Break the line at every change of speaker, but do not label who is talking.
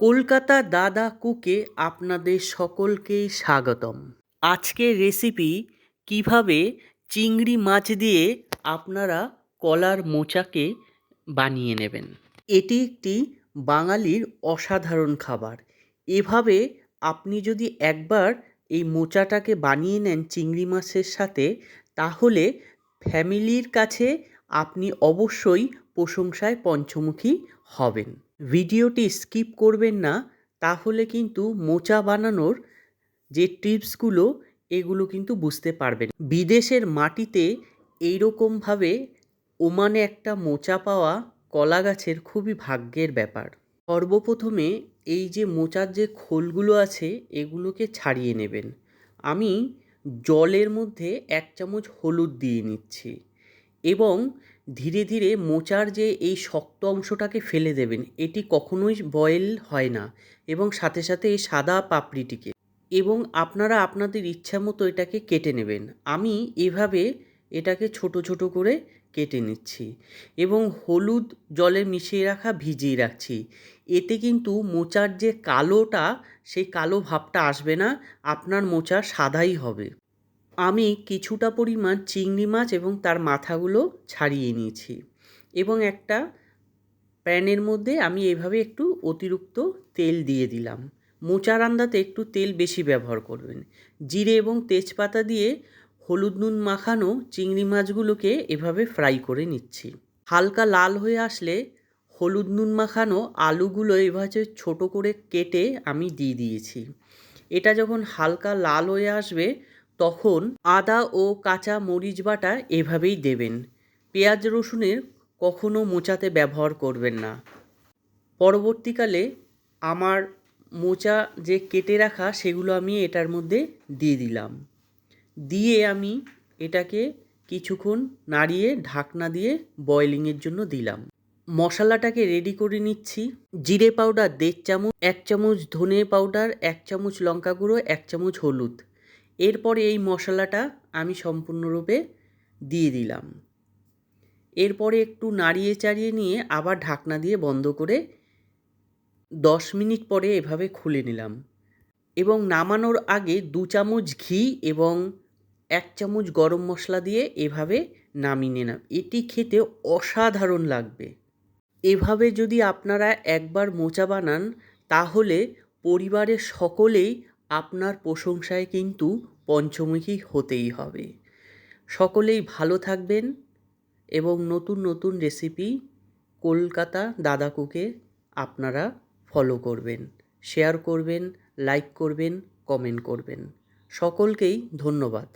কলকাতা দাদা কুকে আপনাদের সকলকেই স্বাগতম। আজকের রেসিপি, কীভাবে চিংড়ি মাছ দিয়ে আপনারা কলার মোচাকে বানিয়ে নেবেন। এটি একটি বাঙালির অসাধারণ খাবার। এভাবে আপনি যদি একবার এই মোচাটাকে বানিয়ে নেন চিংড়ি মাছের সাথে, তাহলে ফ্যামিলির কাছে আপনি অবশ্যই প্রশংসায় পঞ্চমুখী হবেন। ভিডিওটি স্কিপ করবেন না, তাহলে কিন্তু মোচা বানানোর যে টিপসগুলো, এগুলো কিন্তু বুঝতে পারবেন। বিদেশের মাটিতে এইরকমভাবে ওমানে একটা মোচা পাওয়া কলা গাছের খুবই ভাগ্যের ব্যাপার। সর্বপ্রথমে এই যে মোচার যে খোলগুলো আছে, এগুলোকে ছাড়িয়ে নেবেন। আমি জলের মধ্যে এক চামচ হলুদ দিয়ে নিচ্ছি এবং ধীরে ধীরে মোচার যে এই শক্ত অংশটাকে ফেলে দেবেন, এটি কখনোই বয়েল হয় না এবং সাথে সাথে এই সাদা পাপড়িটিকে। এবং আপনারা আপনাদের ইচ্ছা মতো এটাকে কেটে নেবেন। আমি এভাবে এটাকে ছোট ছোট করে কেটে নিচ্ছি এবং হলুদ জলে মিশিয়ে রাখা ভিজিয়ে রাখছি। এতে কিন্তু মোচার যে কালোটা, সেই কালো ভাবটা আসবে না, আপনার মোচা সাদাই হবে। আমি কিছুটা পরিমাণ চিংড়ি মাছ এবং তার মাথাগুলো ছাড়িয়ে নিয়েছি এবং একটা প্যানের মধ্যে আমি এভাবে একটু অতিরিক্ত তেল দিয়ে দিলাম। মোচা রান্নাতে একটু তেল বেশি ব্যবহার করবেন। জিরে এবং তেজপাতা দিয়ে হলুদ নুন মাখানো চিংড়ি মাছগুলোকে এভাবে ফ্রাই করে নিচ্ছি। হালকা লাল হয়ে আসলে হলুদ নুন মাখানো আলুগুলো এভাবে ছোট করে কেটে আমি দিয়ে দিয়েছি। এটা যখন হালকা লাল হয়ে আসবে তখন আদা ও কাঁচা মরিচ বাটা এভাবেই দেবেন। পেঁয়াজ রসুনের কখনো মোচাতে ব্যবহার করবেন না। পরবর্তীকালে আমার মোচা যে কেটে রাখা, সেগুলো আমি এটার মধ্যে দিয়ে দিলাম। দিয়ে আমি এটাকে কিছুক্ষণ নাড়িয়ে ঢাকনা দিয়ে বয়লিংয়ের জন্য দিলাম। মশলাটাকে রেডি করে নিচ্ছি। জিরে পাউডার দেড় চামচ, এক চামচ ধনে পাউডার এক চামচ লঙ্কা গুঁড়ো, এক চামচ হলুদ। এরপরে এই মশলাটা আমি সম্পূর্ণরূপে দিয়ে দিলাম। এরপরে একটু নাড়িয়ে চাড়িয়ে নিয়ে আবার ঢাকনা দিয়ে বন্ধ করে দশ মিনিট পরে এভাবে খুলে নিলাম। এবং নামানোর আগে দু চামচ ঘি এবং এক চামচ গরম মশলা দিয়ে এভাবে নামিয়ে নিলাম এটি খেতে অসাধারণ লাগবে। এভাবে যদি আপনারা একবার মোচা বানান, তাহলে পরিবারের সকলেই আপনার প্রশংসায় কিন্তু পঞ্চমুখী হতেই হবে। সকলেই ভালো থাকবেন এবং নতুন নতুন রেসিপি কলকাতা দাদা কুকে আপনারা ফলো করবেন শেয়ার করবেন লাইক করবেন কমেন্ট করবেন। সকলকেই ধন্যবাদ।